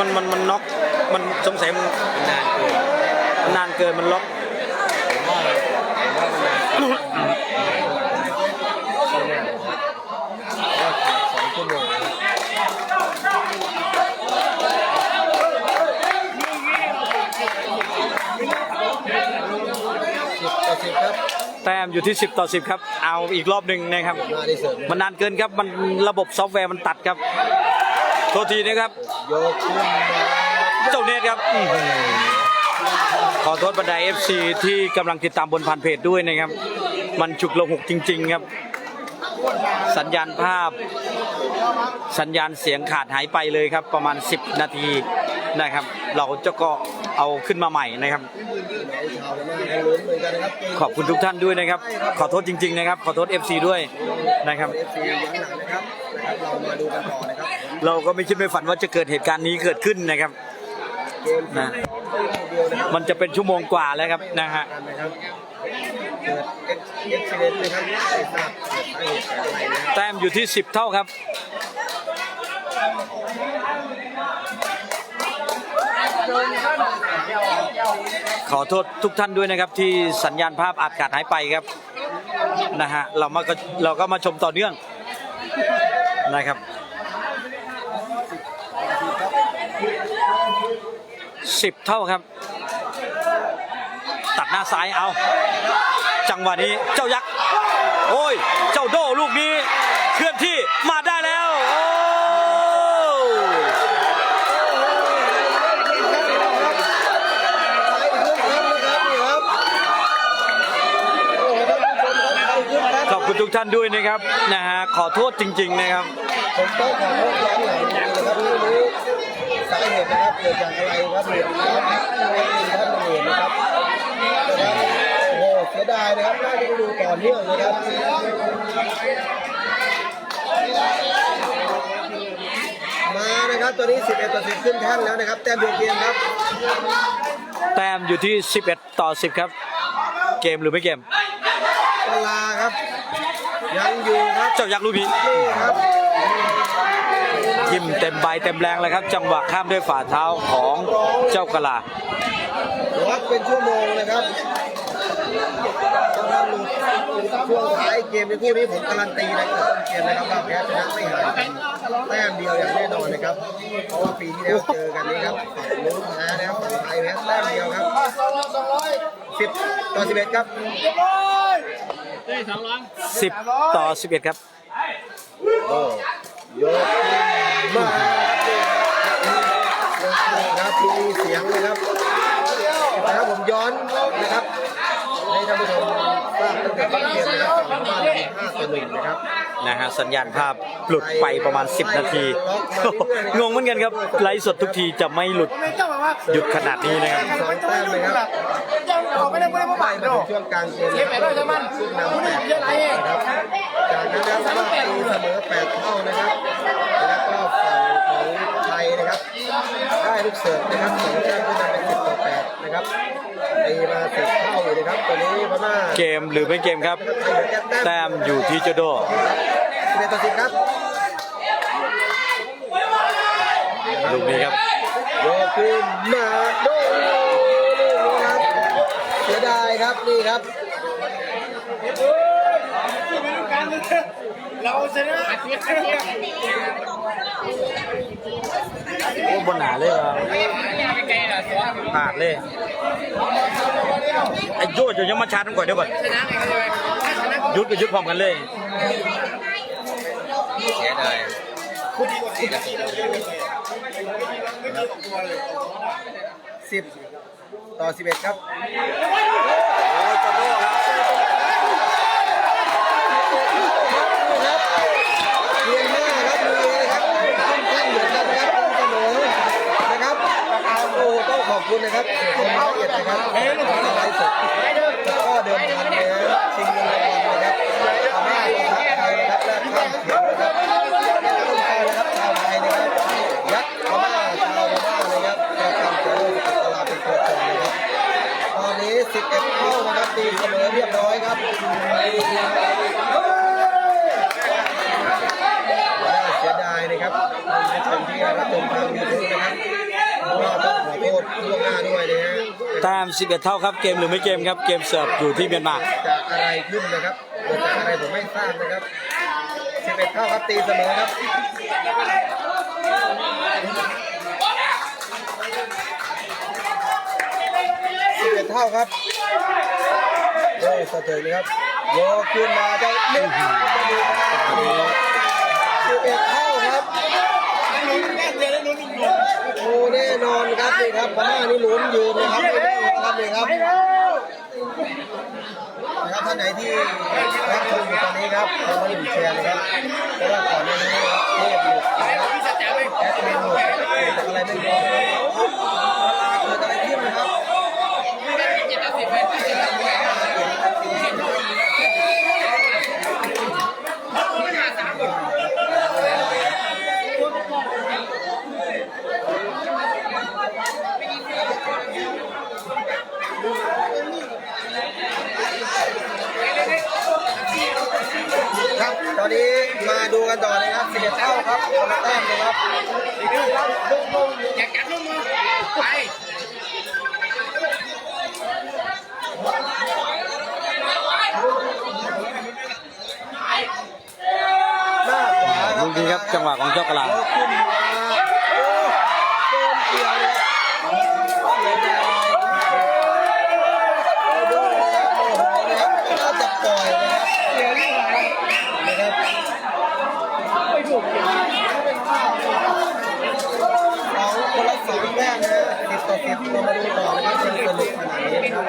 มันมันมันน็อกมันสงสัยมันนานเกินนานเกินมันล็อกผมว่าผมว่ามันนานใช่ไหมว่าสองชั่วโมงนะครับสิบต่อสิบครับแต้มอยู่ที่ 10 ต่อ 10 ครับ เอาอีกรอบหนึ่งนะครับ มาได้เสริมมันนานเกินครับ มันระบบซอฟต์แวร์มันตัดครับ โทษทีนะครับ ยกขึ้นมาเจ้าเนตครับอื้อหือขอโทษบรรดา FC ที่กำลังติดตามบนผ่านเพจด้วยนะครับ มันฉุกละหุกจริง ๆ ครับ สัญญาณภาพ สัญญาณเสียงขาดหายไปเลยครับ ประมาณ 10 นาทีนะครับ เราจะก็เอาขึ้นมาใหม่นะครับชาวนาให้ลุ้นเหมือนกันนะครับขอบคุณทุกท่านด้วยนะครับ ขอโทษจริง ๆ นะครับ ขอโทษ FC ด้วยนะครับ เอฟซีย้อนหลังนะครับนะครับ เรามาดูกันต่อนะครับ เราก็ไม่คิดไม่ฝันว่าจะเกิดเหตุการณ์นี้เกิดขึ้นนะครับนะมันจะเป็นชั่วโมงกว่าแล้วครับนะฮะแต้มอยู่ที่ 10 เท่าครับขอโทษทุกท่านด้วยนะครับที่สัญญาณภาพอาจขาดหายไปครับนะฮะเรามาก็เราก็มาชมต่อเนื่องนะครับ 10เท่าครับ ตัดหน้าซ้ายเอา จังหวะนี้เจ้ายักษ์ โอ้ย เจ้าโดลูกนี้เคลื่อนที่มาได้แล้วโอ้ขอบคุณทุกท่านด้วยนะครับนะฮะขอโทษจริง ๆ นะครับผมต้องขอโทษย้อนหลังนะครับ ไม่รู้สาเหตุนะครับเกิดจากอะไรครับเหตุนะครับท่านเหตุนะครับนะครับโอ้เสียดายนะครับน่าจะดูต่อเนื่องนะครับมานะครับตัวนี้ 11 ต่อ 10 ขึ้นแท่นแล้วนะครับ แต้มเดียวเกมครับ แต้มอยู่ที่ 11 ต่อ 10 ครับ เกมหรือไม่เกมเวลาครับ ยังอยู่ครับ เจ้ายักษ์ลูกนี้นี่ครับ ทิมเต็มใบเต็มแรงเลยครับ จังหวะข้ามด้วยฝ่าเท้าของเจ้ากะลาวัดเป็นชั่วโมงนะครับถ้าหลุดช่วงท้ายเกมในคู่นี้ผมการันตีนะครับเกมนะครับว่าแพ้ชนะไม่ห่างกันแต้มเดียวอย่างแน่นอนนะครับ เพราะว่าปีที่แล้วเจอกันนี้ครับฝั่งนู้นแพ้นะครับฝั่งไทยแพ้แต้มเดียวครับสิบต่อสิบเอ็ดครับ10ต่อ11ครับโอ้ยก ขึ้นมาครับมีเสียงเลยครับนะครับผมย้อนนะครับให้ท่านผู้ชมทราบตั้งแต่ต้นเกมนะครับฝั่งบ้านนห้าต่อหนึ่งนะครับนะฮะสัญญาณภาพหลุดไปประมาณ 10 นาที งงเหมือนกันครับไลฟ์สดทุกทีจะไม่หลุดหยุดขนาดนี้นะครับสองแต้มเลยครับไม่ได้ไม่ได้มาไปบ่ายมานช่วงกลางเกมเก็บไปด้วยจะมันขึ้นนำผู้แปนี้ดเยอะไรเองนะครับจากนั้นนะครับสาเสมอแปดเท่านะครับ แล้วก็ฝั่งของไทยนะครับ ได้ ลูกเสิร์ฟนะครับสองแต้มขึ้นนำเป็นสิบต่อแปดนะครับตีมาสิบเท่าอยู่นะครับตัวนี้พม่าเกมหรือไม่เกมครับ แต้มอยู่ที่เจโดสิบเอ็ดต่อสิบครับลูกนี้ครับโยกขึ้นมาโดนลูกนี้ครับเสียดายครับนี่ครับ เราชนะโอ้บนหนาเลยอะพลาดเลยไอ้โจ้จะยังมาชาร์จมันก่อนเดี๋ยวก่อนหยุดก็หยุดพร้อมกันเลยเสียดายสิบต่อสิบเอ็ดครับ โอ้เจโดครับ เพียงห้าครับมีนะครับขึ้นแท่นเหมือนกันนะครับเสมอนะครับโอ้ต้องขอบคุณนะครับคุณละเอียดนะครับที่ไลฟ์สดแล้วก็เดิมพันนะครับชิงเงินรางวัลนะครับทำให้ประทับไทยนะครับและข้ามเขียนนะครับต้องไปนะครับชาวไทยนะครับยักษ์พม่าชาวพม่านะครับจะทำเจริญตลาดเป็นตัวตนนะครับตอนนี้ 11เข้านะครับตีเสมอเรียบร้อยครับ น่าเสียดายนะครับท่านผู้ชมที่รับชมทางยูทูบนะครับ แต้ม11 เท่าครับเกมหรือไม่เกมครับเกมเสิร์ฟอยู่ที่เมียนมาจากอะไรขึ้นนะครับเกิดจากอะไรผมไม่ทราบนะครับ11เท่าครับตีเสมอครับ11เท่าครับโอ้สะเทือนเลยครับโยกขึ้นมาเจ้าเล็กจะดูครับ11เท่าครับ โอ้แน่นอนครับนี่ครับพม่านี่ลุ้นยืนนะครับไม่ได้ครับนี่ครับนะครับท่านไหนที่รับชมอยู่ตอนนี้ครับคอมเมนต์แชร์นะครับเพราะว่าก่อนหน้านี้นะครับเทพหลุดนะครับแอดมินหลุดเกิดจากอะไรไม่รู้นะครับเกิดอะไรขึ้นนะครับครับตอนนี้มาดู กันต่อนะครับ11เท่าครับคนละแต้มนะครับอยากจับลูกมือไปหน้าขวาครับลูกนี้ครับจังหวะของเจ้ากะลายกขึ้นมาโอ้โดนเกี่ยวเลยครับเสียดายโอ้โหนะครับโอ้โหนะครับน่าจะปล่อยนะครับนะครับเอาคนละสองแต้มนะสิบ ต่อสิบเรามาดูต่อนะครับยังสนุกขนาดนี้นะครับ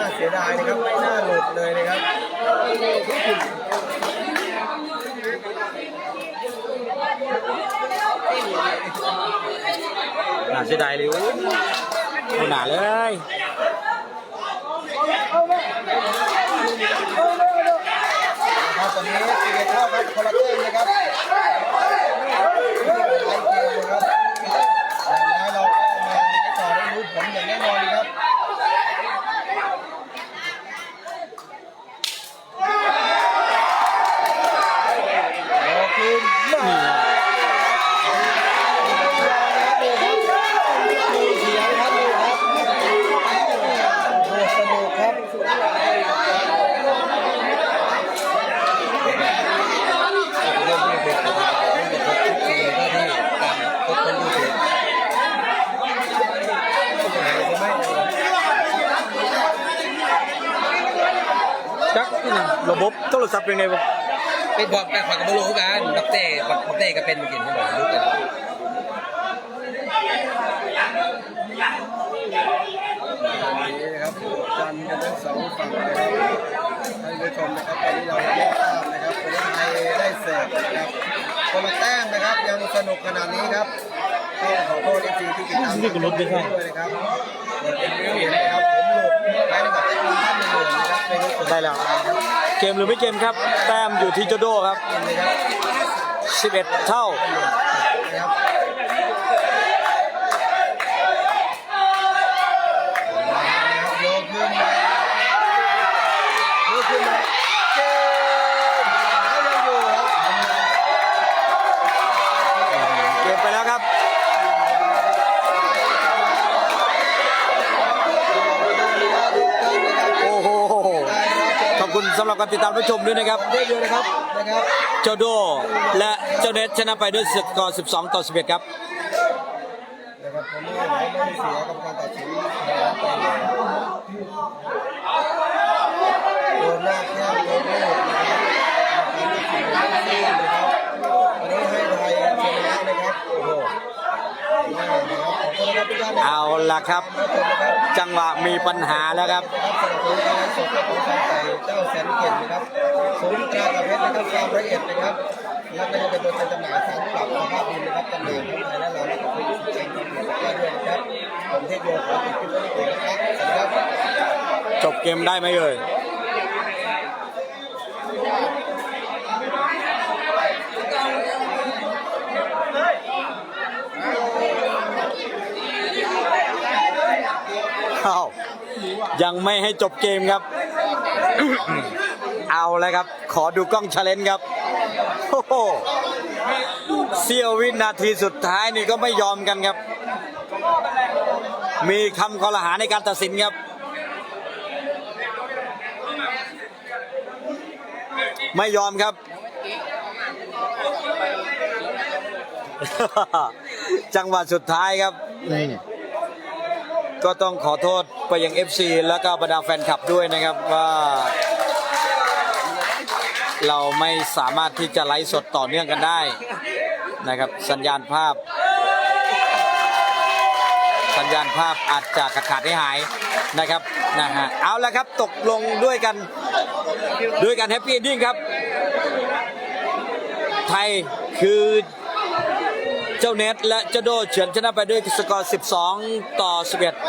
น่าเสียดายนะครับไม่น่าหลุดเลยนะครับน่าเสียดายเลยโอ้ยไม่น่าเลยครับตอนนี้ตีเท่าครับคนละเต้มนะครับไล่เกมนะครับอย่างน้อยเราก็มาไล่ต่อได้รู้ผลอย่างแน่นอนครับโอเคมาดูเสียงครับดูครับโอ้สนุกครับ เริ่มไม่เป็นตัวเล่นแบบทุกทีก็ที่พบกันดูเถอะไม่ จัก ระบบโทรศัพท์เป็นไงบ้างเป็นบอกแต่ขอยกับบรู้กันบักเต้บักบักเต้ก็เป็นมากินให้บอกรู้กันนี้นะครับดันกันทั้งสองฝั่งนะครับท่านผู้ชมนะครับตอนนี้เราไม่ทราบนะครับคนไทยได้เสิร์ฟนะครับคนละแต้มนะครับยังสนุกขนาดนี้ครับต้องขอโทษที่ทีที่ติดตามด้วยนะครับเกิดเป็นเรื่องนี้นะครับ ได้แล้ว เกมหรือไม่เกมครับ แต้มอยู่ที่โจโดครับนะครับ11 เท่า คุณสำหรับการติดตามรับชมด้วยนะครับได้เลยนะครับนะครับเจ้าโดและเจ้าเนตชนะไปด้วยสกอร์ 12 ต่อ 11 ครับนะครับผมว่าเขาไม่ได้เสียกับการตัดสินนะครับโดนหน้าแข้งโดนโลกนะครับการตัดสินไม่ได้นะครับ เอาล่ะครับ จังหวะมีปัญหาแล้วครับนะครับสำหรับผลการไลฟ์สดของทางไต่เจ้าแสนเกียรตินะครับศูนย์ตรากับเพชรนะครับฟาร์มละเอียดนะครับและก็จะเป็นตัวแทนจำหน่ายสารปรับสภาพดินนะครับจำหน่ายทั้งไทยและลาวและกับผู้สิทธิ์แจ้งที่มีได้ด้วยนะครับผมเทพโยขอติดคลิปไว้ก่อนนะครับสวัสดีครับจบเกมได้ไหมเอ่ย ยังไม่ให้จบเกมครับ เอาเลยครับ ขอดูกล้องชาเลนจ์ครับโอ้โหเสี้ยววินาทีสุดท้ายนี่ก็ไม่ยอมกันครับ มีคำคอรหาในการตัดสินครับ ไม่ยอมครับ จังหวะสุดท้ายครับ ก็ต้องขอโทษไปยัง FC แล้วก็บรรดาแฟนคลับด้วยนะครับว่า เราไม่สามารถที่จะไลฟ์สดต่อเนื่องกันได้นะครับ สัญญาณภาพ สัญญาณภาพอาจจะขาดขาดให้หายนะครับนะฮะเอาละครับตกลงด้วยกันด้วยกันแฮปปี้ดิ้งครับ ไทยคือ จ้าเน็ตและเจ้าโดเฉือนชนะไปด้วยสกอร์ 12 ต่อ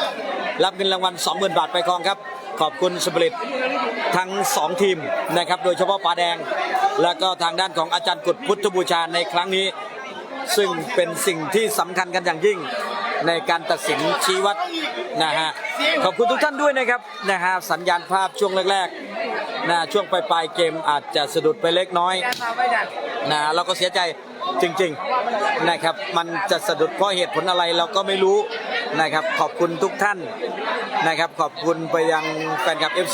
11 รับเงินรางวัล 20,000 บาทไปครองครับ ขอบคุณสปริตทั้ง 2 ทีมนะครับ โดยเฉพาะปาแดง แล้วก็ทางด้านของอาจารย์กุดพุทธบูชาในครั้งนี้ ซึ่งเป็นสิ่งที่สำคัญกันอย่างยิ่งในการตัดสินชี้วัดนะฮะขอบคุณทุกท่านด้วยนะครับนะฮะสัญญาณภาพช่วงแรกๆนะช่วงปลายๆเกมอาจจะสะดุดไปเล็กน้อยนะเราก็เสียใจ จริงๆนะครับมันจะสะดุดเพราะเหตุผลอะไรเราก็ไม่รู้นะครับขอบคุณทุกท่านนะครับขอบคุณไปยังแฟนคลับ FC